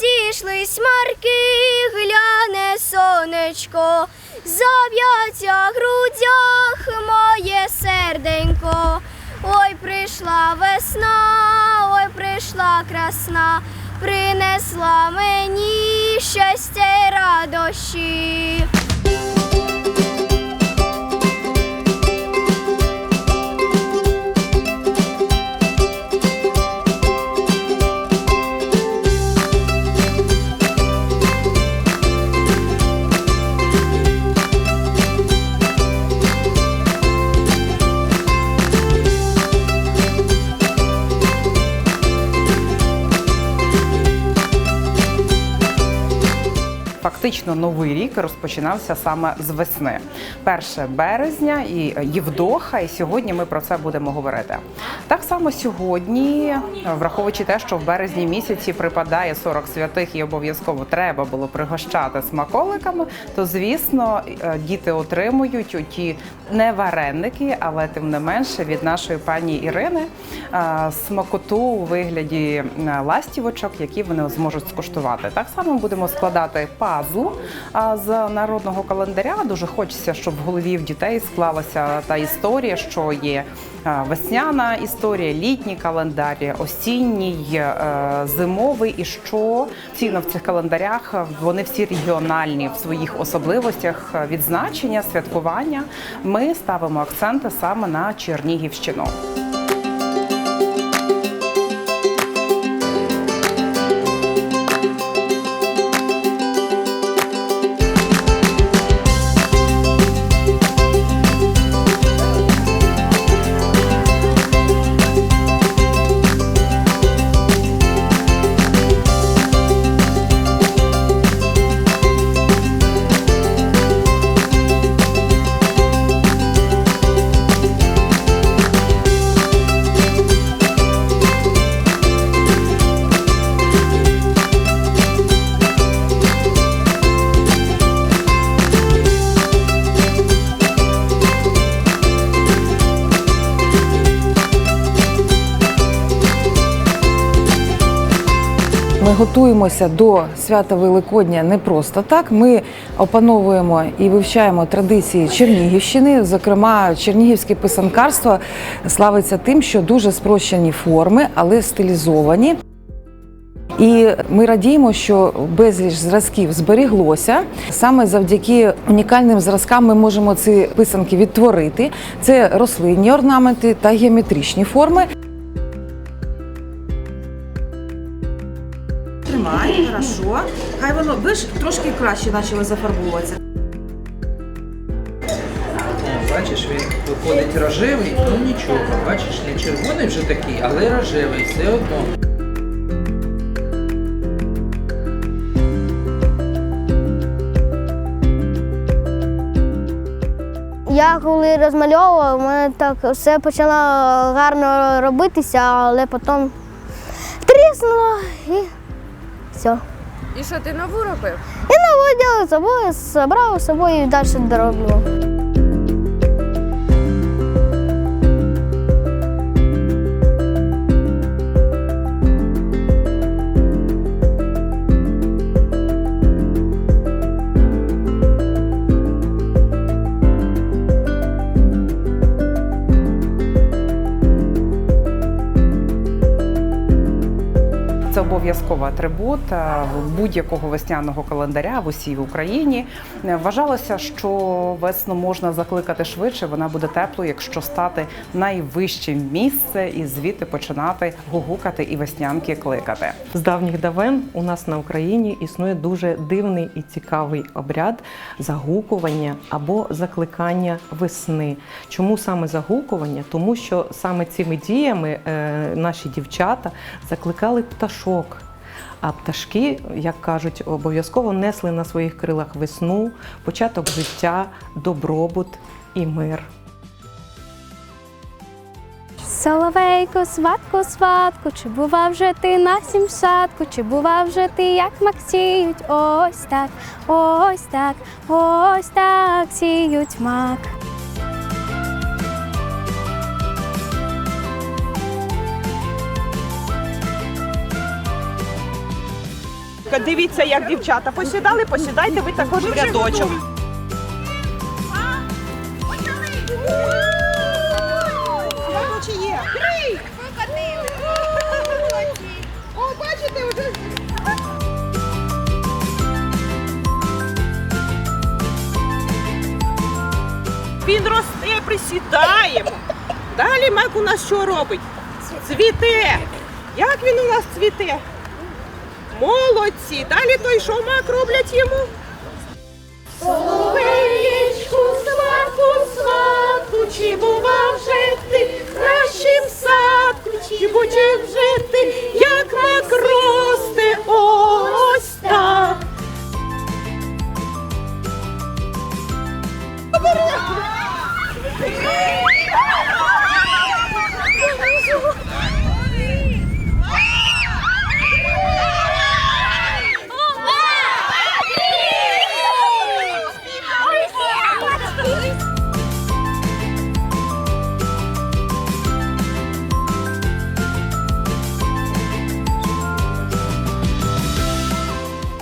розійшлись марки, гляне сонечко, зав'яться в грудях моє серденько. Ой, прийшла весна, ой, прийшла красна, принесла мені щастя й радощі. Фактично новий рік розпочинався саме з весни. 1 березня і Євдоха, і сьогодні ми про це будемо говорити. Так само сьогодні, враховуючи те, що в березні місяці припадає 40 святих і обов'язково треба було пригощати смаколиками, то звісно е, діти отримують оті не вареники, але тим не менше від нашої пані Ірини е, смакоту у вигляді е, ластівочок, які вони зможуть скуштувати. Так само будемо складати пазл з народного календаря. Дуже хочеться, щоб в голові в дітей склалася та історія, що є е, весняна історія, літній календар, осінній, е, зимовий, і що цінно в цих календарях вони всі регіональні в своїх особливостях е, відзначення, святкування. Ми ставимо акценти саме на Чернігівщину. Ми готуємося до свята Великодня не просто так. Ми опановуємо і вивчаємо традиції Чернігівщини. Зокрема, чернігівське писанкарство славиться тим, що дуже спрощені форми, але стилізовані. І ми радіємо, що безліч зразків зберіглося. Саме завдяки унікальним зразкам ми можемо ці писанки відтворити. Це рослинні орнаменти та геометричні форми. Хорошо. Хай воно ви ж трошки краще почало зафарбовуватися. Бачиш, він виходить рожевий, ну нічого. Бачиш, не червоний вже такий, але рожевий, все одно. Я коли розмальовувала, у мене так все почало гарно робитися, але потім тріснуло і все. І що ти нову робив? І з собою, забрав з собою і далі дороблював. Це обов'язковий атрибут е, будь-якого весняного календаря в усій Україні. Е, Вважалося, що весну можна закликати швидше. Вона буде теплою, якщо стати найвищим місце і звідти починати гугукати і веснянки кликати. З давніх давен у нас на Україні існує дуже дивний і цікавий обряд загукування або закликання весни. Чому саме загукування? Тому що саме цими діями е, наші дівчата закликали пташок. А пташки, як кажуть, обов'язково несли на своїх крилах весну, початок життя, добробут і мир. Соловейко, сватку, сватку, чи бував вже ти на сімсадку, чи бував вже ти, як мак сіють? Ось так, ось так, ось так сіють мак. Дивіться, як дівчата посідали, посідайте ви також в рядочок. О, бачите, вже Він росте, присідаємо. Далі мак у нас що робить? Цвіте. Як він у нас цвіте? Молодці. Далі той що мак роблять йому? Соловеєчку, сватку, сватку, чи бував вже ти кращим садку,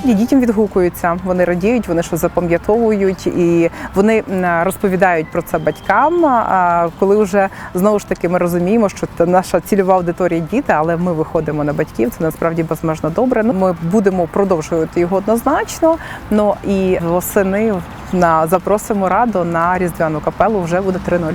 І дітям відгукуються, вони радіють, вони щось запам'ятовують і вони розповідають про це батькам. А коли вже знову ж таки ми розуміємо, що це наша цільова аудиторія діти, але ми виходимо на батьків. Це насправді безмежно добре. Ну, Ми будемо продовжувати його однозначно. Ну і восени на запросимо раду на різдвяну капелу вже буде 3-0.